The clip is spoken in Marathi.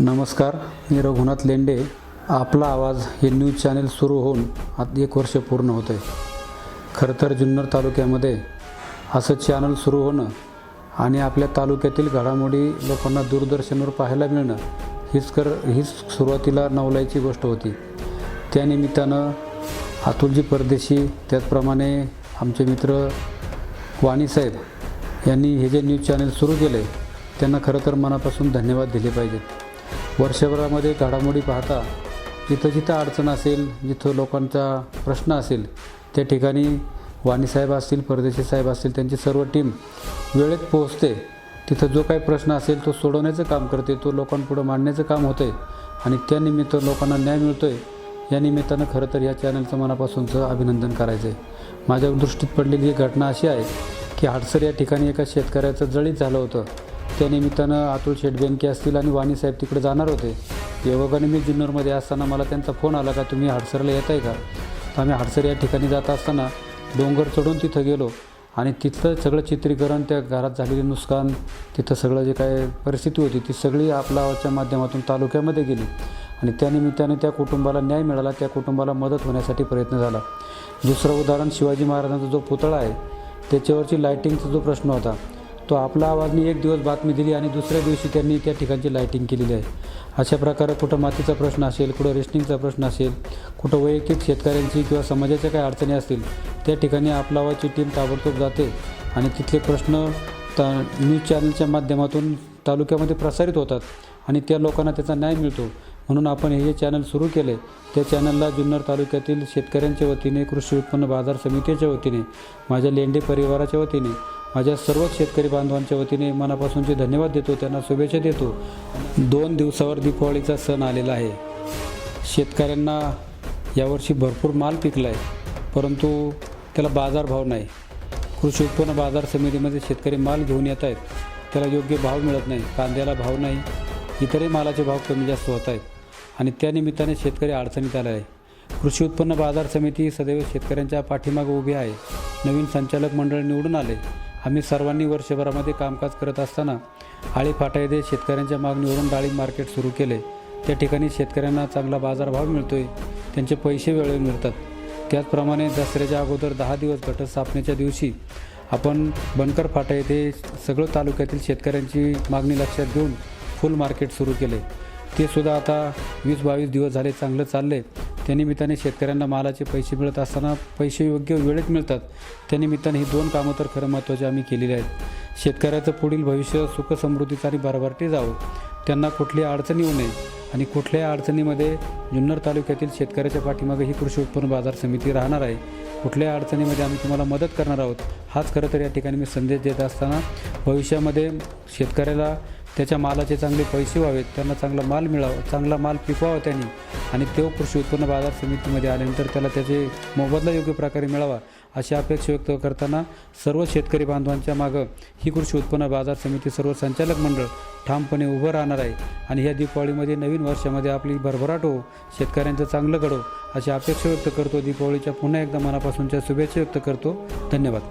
नमस्कार मी रघुनाथ लेंडे. आपला आवाज हे न्यूज चॅनेल सुरू होऊन आता एक वर्ष पूर्ण होतं आहे खरं तर जुन्नर तालुक्यामध्ये असं चॅनल सुरू होणं आणि आपल्या तालुक्यातील घडामोडी लोकांना दूरदर्शनवर पाहायला मिळणं हीच कर हीच सुरुवातीला नवलायची गोष्ट होती. त्यानिमित्तानं अतुलजी परदेशी त्याचप्रमाणे आमचे मित्र वाणीसाहेब यांनी हे जे न्यूज चॅनल सुरू केले त्यांना खरं तर मनापासून धन्यवाद दिले पाहिजेत. वर्षभरामध्ये घडामोडी पाहता जिथं जिथं अडचण असेल जिथं लोकांचा प्रश्न असेल त्या ठिकाणी वाणीसाहेब असतील परदेशी साहेब असतील त्यांची सर्व टीम वेळेत पोहोचते. तिथं जो काही प्रश्न असेल तो सोडवण्याचं काम करते तो लोकांपुढं मांडण्याचं काम होतं आहे आणि त्यानिमित्त लोकांना न्याय मिळतो आहे या निमित्तानं खरं तर या चॅनलचं मनापासूनचं अभिनंदन करायचं आहे माझ्या दृष्टीत पडलेली ही घटना अशी आहे की हाडसर या ठिकाणी एका शेतकऱ्याचं जळीत झालं होतं. त्या निमित्तानं अतुल शेटबेनके असतील आणि वाणीसाहेब तिकडे जाणार होते. योगाने मी जुन्नरमध्ये असताना मला त्यांचा फोन आला का तुम्ही हाडसरला येत आहे का? तर आम्ही हाडसर या ठिकाणी जात असताना डोंगर चढून तिथं गेलो आणि तिथलं सगळं चित्रीकरण त्या घरात झालेले नुकसान तिथं सगळं जे काय परिस्थिती होती ती सगळी आपलाच्या माध्यमातून तालुक्यामध्ये गेली. आणि त्यानिमित्ताने त्या कुटुंबाला न्याय मिळाला त्या कुटुंबाला मदत होण्यासाठी प्रयत्न झाला. दुसरं उदाहरण शिवाजी महाराजांचा जो पुतळा आहे त्याच्यावरची लायटिंगचा जो प्रश्न होता तो आपला आवाजने एक दिवस बातमी दिली आणि दुसऱ्या दिवशी त्यांनी त्या ठिकाणची लायटिंग केलेली आहे. अशा प्रकारे कुठं मातीचा प्रश्न असेल कुठं रेशनिंगचा प्रश्न असेल कुठं वैयक्तिक शेतकऱ्यांची किंवा समाजाच्या काही अडचणी असतील त्या ठिकाणी आपला आवाजची टीम ताबडतोब जाते आणि तिथले प्रश्न ता न्यूज चॅनलच्या माध्यमातून तालुक्यामध्ये प्रसारित होतात आणि त्या लोकांना त्याचा न्याय मिळतो. म्हणून आपण हे जे चॅनल सुरू केले त्या चॅनलला जुन्नर तालुक्यातील शेतकऱ्यांच्या वतीने कृषी उत्पन्न बाजार समितीच्या वतीने माझ्या लेंडे परिवाराच्या वतीने माझ्या सर्वच शेतकरी बांधवांच्या वतीने मनापासूनचे धन्यवाद देतो त्यांना शुभेच्छा देतो. दोन दिवसावर दीपावलीचा सण आलेला आहे. शेतकऱ्यांना यावर्षी भरपूर माल पिकला आहे परंतु त्याला बाजारभाव नाही. कृषी उत्पन्न बाजार समितीमध्ये शेतकरी माल घेऊन येत आहेत. त्याला योग्य भाव मिळत नाही कांद्याला भाव नाही इतरही मालाचे भाव कमी जास्त होत आहेत. आणि त्यानिमित्ताने शेतकरी अडचणीत आला आहे. कृषी उत्पन्न बाजार समिती सदैव शेतकऱ्यांच्या पाठीमागे उभी आहे. नवीन संचालक मंडळ निवडून आले. आम्ही सर्वांनी वर्षभरामध्ये कामकाज करत असताना आळीफाटा येथे शेतकऱ्यांच्या मागणीवरून डाळिंब मार्केट सुरू केले. त्या ठिकाणी शेतकऱ्यांना चांगला बाजारभाव मिळतोय. त्यांचे पैसे वेळेवर मिळतात. त्याचप्रमाणे दसऱ्याच्या अगोदर दहा दिवस घटस्थापनेच्या दिवशी आपण बनकर फाटा येथे सगळं तालुक्यातील शेतकऱ्यांची मागणी लक्षात घेऊन फुल मार्केट सुरू केले. ते सुद्धा आता वीस बावीस दिवस झाले चांगलं चालले त्यानिमित्ताने शेतकऱ्यांना मालाचे पैसे मिळत असताना पैसे योग्य वेळेत मिळतात. त्यानिमित्ताने ही दोन कामं तर खरं महत्त्वाची आम्ही केलेली आहेत. शेतकऱ्याचं पुढील भविष्य सुख समृद्धीचं आणि भरभराटी जावं. त्यांना कुठली अडचण येऊ नये आणि कुठल्याही अडचणीमध्ये जुन्नर तालुक्यातील शेतकऱ्याच्या पाठीमागे ही कृषी उत्पन्न बाजार समिती राहणार आहे. कुठल्याही अडचणीमध्ये आम्ही तुम्हाला मदत करणार आहोत. हाच खरं तर या ठिकाणी मी संदेश देत असताना भविष्यामध्ये शेतकऱ्याला त्याच्या मालाचे चांगले पैसे व्हावेत त्यांना चांगला माल मिळावा चांगला माल पिकवावा त्यांनी. आणि तो कृषी उत्पन्न बाजार समितीमध्ये आल्यानंतर त्याला त्याचे मोबदला योग्य प्रकारे मिळावा अशी अपेक्षा व्यक्त करताना सर्व शेतकरी बांधवांच्या मागं ही कृषी उत्पन्न बाजार समिती सर्व संचालक मंडळ ठामपणे उभं राहणार आहे. आणि ह्या दीपावळीमध्ये नवीन वर्षामध्ये आपली भरभराट हो शेतकऱ्यांचं चांगलं घडो अशी अपेक्षा व्यक्त करतो. दीपावळीच्या पुन्हा एकदा मनापासूनच्या शुभेच्छा व्यक्त करतो. धन्यवाद.